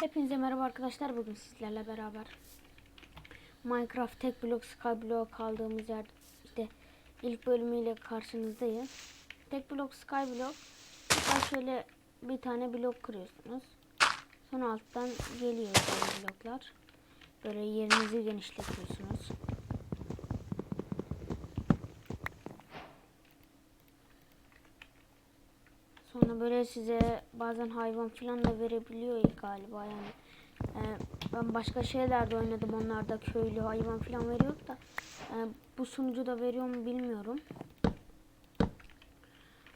Hepinize merhaba arkadaşlar. Bugün sizlerle beraber Minecraft tek blok Skyblock kaldığımız yer işte ilk bölümüyle karşınızdayım. Tek blok Skyblock şöyle bir tane blok kırıyorsunuz. Sonra alttan geliyor bloklar. Böyle yerinizi genişletiyorsunuz. Sonra böyle size bazen hayvan falan da verebiliyor galiba yani. Ee, ben başka şeylerde oynadım onlarda köylü hayvan falan veriyor da e, bu sunucu da veriyor mu bilmiyorum.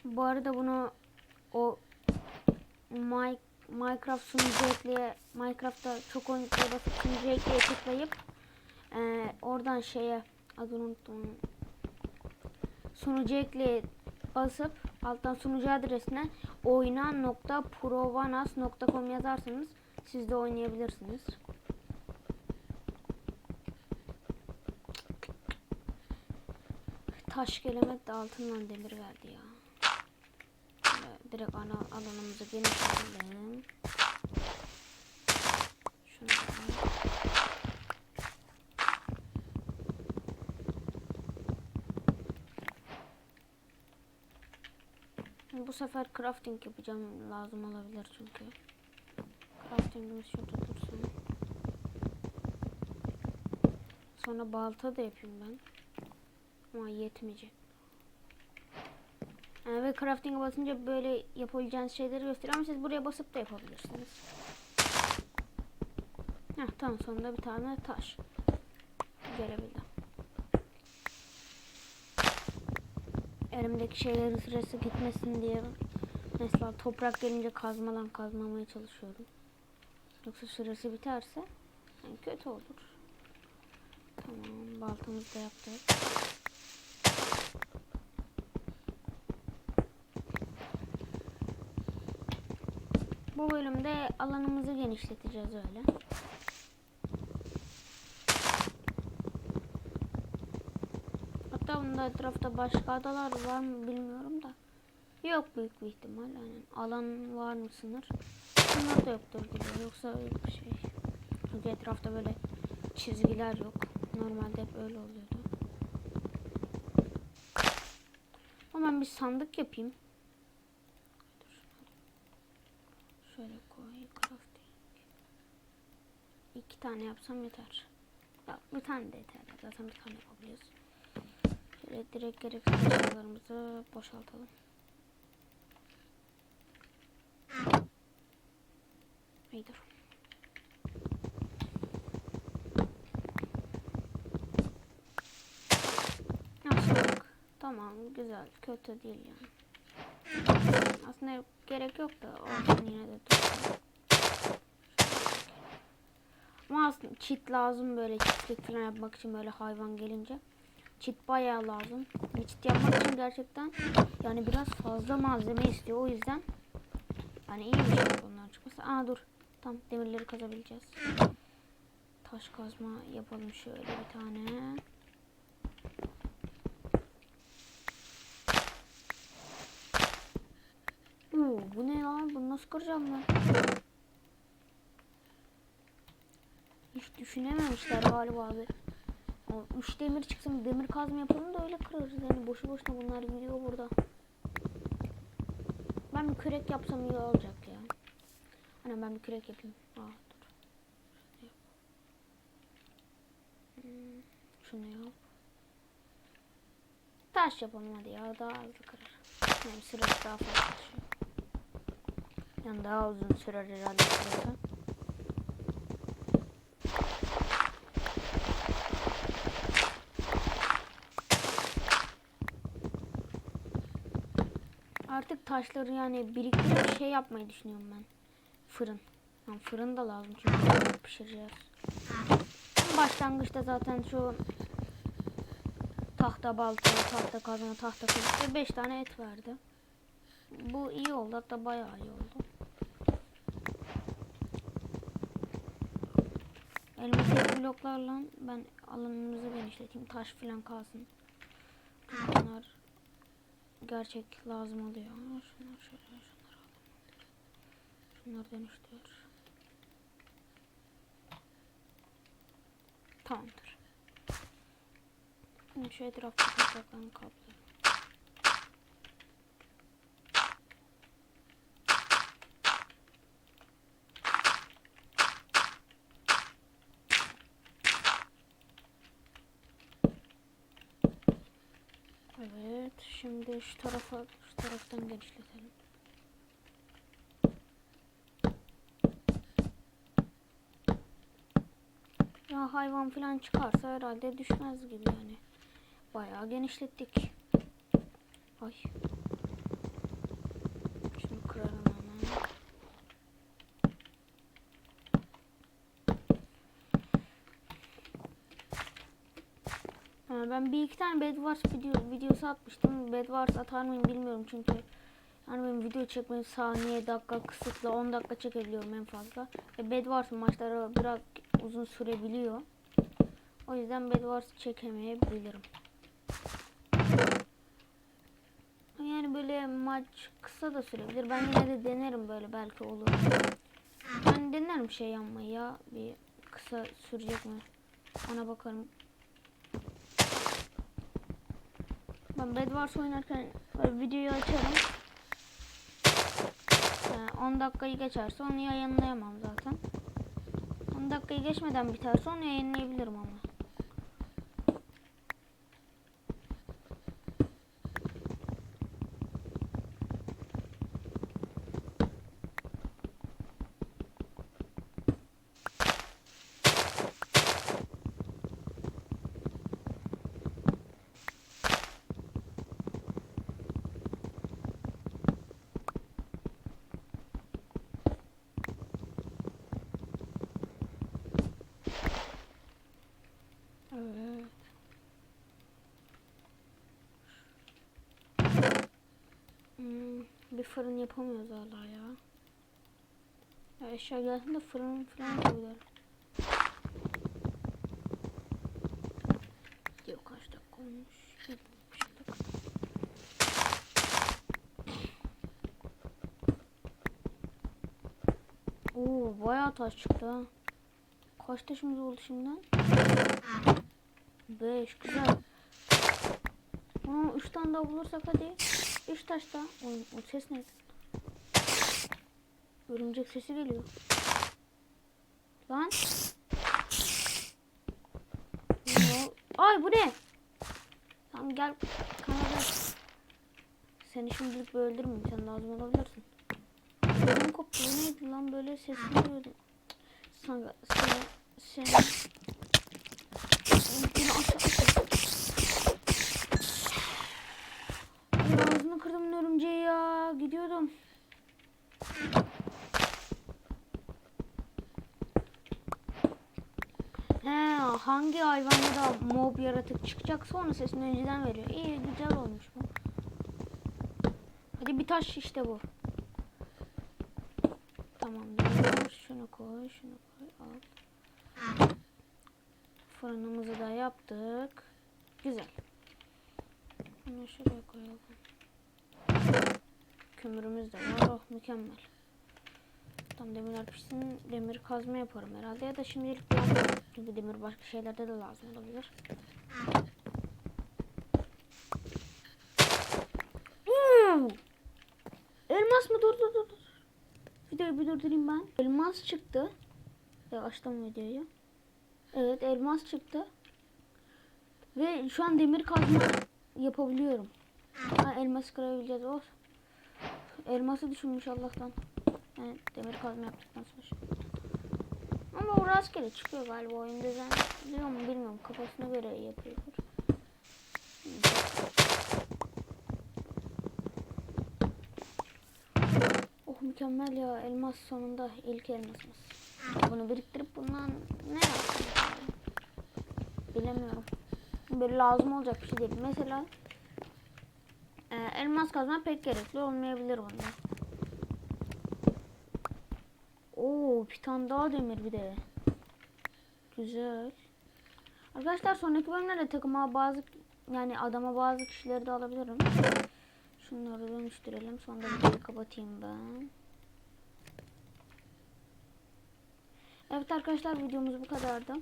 Bu arada bunu o Minecraft sunucu ekleye Minecraft'ta çok oyuncuya basıp sunucu ekleye tıklayıp e, oradan şeye adını unuttum sunucu ekleye basıp alttan sunucu adresine oyna.provanas.com yazarsanız siz de oynayabilirsiniz. Taş gelemek de altından demir verdi ya. Direkt ana alanımızı genişletelim. Şunu da al. Bu sefer crafting yapacağım lazım olabilir çünkü. Craftingimiz şurada dursun. Sonra balta da yapayım ben. Ama yetmeyecek. Yani ve crafting'e basınca böyle yapabileceğiniz şeyleri gösteriyor ama siz buraya basıp da yapabilirsiniz. Heh, tamam sonunda bir tane taş. Gelebildim. Elimdeki şeylerin sırası gitmesin diye mesela toprak gelince kazmalan kazmamaya çalışıyorum. Yoksa süresi biterse yani kötü olur. Tamam baltamızı da yaptık. Bu bölümde alanımızı genişleteceğiz öyle. Bunda etrafta başka adalar var mı bilmiyorum da. Yok büyük bir ihtimal. Yani alan var mı sınır? Sınır da yoktur gibi. Yoksa yok bir şey. Çünkü etrafta böyle çizgiler yok. Normalde hep öyle oluyordu. Hemen bir sandık yapayım. Şöyle koy. Crafting. İki tane yapsam yeter. Ya bir tane de yeter. Zaten bir tane yapabiliyoruz. Şöyle direkt gereksiz boşaltalım. Dur. Yaptık. Tamam güzel. Kötü değil yani. Aslında gerek yok da olsun yine de dursun. Ama aslında çit lazım böyle çiftlik falan yapmak için böyle hayvan gelince. Çit bayağı lazım. Bir çit yapmak için gerçekten yani biraz fazla malzeme istiyor. O yüzden yani iyi bir şey bunlar çıkması. Aa dur. Tam demirleri kazabileceğiz. Taş kazma yapalım şöyle bir tane. Oo, bu ne lan? Bunu nasıl kıracağım ben? Hiç düşünememişler galiba abi. Ama üç demir çıksın demir kazma yapalım da öyle kırarız. Yani boşu boşuna bunlar gidiyor burada. Ben bir kürek yapsam iyi olacak ya. Hani ben bir kürek yapayım. Aa dur. Hmm, şunu yap. Taş yapalım hadi ya daha hızlı kırar. Yani sırası daha fazla. Yani daha uzun sürer herhalde sırası. Artık taşları yani biriktirip şey yapmayı düşünüyorum ben. Fırın. Yani fırın da lazım çünkü pişireceğiz. Başlangıçta zaten şu tahta balta, tahta kazma, tahta kılıç 5 tane et verdi. Bu iyi oldu hatta bayağı iyi oldu. Elimdeki bloklarla ben alanımızı genişleteyim. Taş falan kalsın. Bunlar gerçek lazım oluyor. Şunlar şöyle şunları alalım. Şunları dönüştür. Tamamdır. Şimdi şu etrafta topraklarını kaplayalım. Evet şimdi şu tarafa, şu taraftan genişletelim. Ya hayvan falan çıkarsa herhalde düşmez gibi yani. Bayağı genişlettik. Ay. Şunu kıralım hemen. Ben bir iki tane Bed Wars video, videosu atmıştım. Bed Wars atar mıyım bilmiyorum çünkü yani benim video çekmem saniye dakika kısıtlı 10 dakika çekebiliyorum en fazla. Ve Bed Wars maçları biraz uzun sürebiliyor. O yüzden Bed Wars çekemeyebilirim. Yani böyle maç kısa da sürebilir. Ben yine de denerim böyle belki olur. Ben denerim şey yapmayı ya. Bir kısa sürecek mi? Ona bakarım. Ben Bed Wars oynarken böyle videoyu açarım. Ee, 10 dakikayı geçerse onu yayınlayamam zaten. 10 dakikayı geçmeden biterse onu yayınlayabilirim ama. Evet. Hmm, bir fırın yapamıyoruz hala ya. ya eşya gelsin de fırın falan yapabilir. Yok kaç dakika olmuş. Oo bayağı taş çıktı ha. Kaç taşımız oldu şimdiden? 5 güzel. Aa, 3 tane daha bulursak hadi. 3 taş daha. O, o ses ne? Örümcek sesi geliyor. Lan. Ay bu ne? Tamam gel. Kanada. Seni şimdilik bir öldürmeyeyim. Sen lazım olabilirsin. Benim koptu. Neydi lan böyle ses duyuyordum. Sana, sana, seni Beni aşağı aşağı. Ay, Ağzını kırdım örümceği ya. Gidiyordum. He, hangi hayvanda da mob yaratık çıkacaksa onun sesini önceden veriyor. İyi güzel olmuş bu. Hadi bir taş işte bu. Tamamdır. Şunu koy, şunu koy. Al. Fırınımızı da yaptık. Güzel. Bunu şuraya koyalım. Kömürümüz de var. Oh mükemmel. Tam demirler pişsin. Demir kazma yaparım herhalde. Ya da şimdilik. Çünkü demir başka şeylerde de lazım olabilir. Oo! Elmas mı? Dur dur dur. Videoyu bir durdurayım ben. Elmas çıktı. Ya açtım videoyu. Evet elmas çıktı. Ve şu an demir kazma yapabiliyorum. Ha, elmas kırabileceğiz. Oh. Elması düşünmüş Allah'tan. Yani demir kazma yaptıktan sonra. Ama o rastgele çıkıyor galiba oyun düzenliyor mu bilmiyorum. Kafasına göre yapıyordur. Oh mükemmel ya elmas sonunda ilk elmasımız. Bunu biriktirip bundan ne yapacağım? Bilemiyorum. Böyle lazım olacak bir şey değil. Mesela elmas kazma pek gerekli olmayabilir bunda. Oo, bir tane daha demir bir de. Güzel. Arkadaşlar sonraki bölümlerde takıma bazı yani adama bazı kişileri de alabilirim. Şunları dönüştürelim. Sonra kapatayım ben. Evet arkadaşlar videomuz bu kadardı.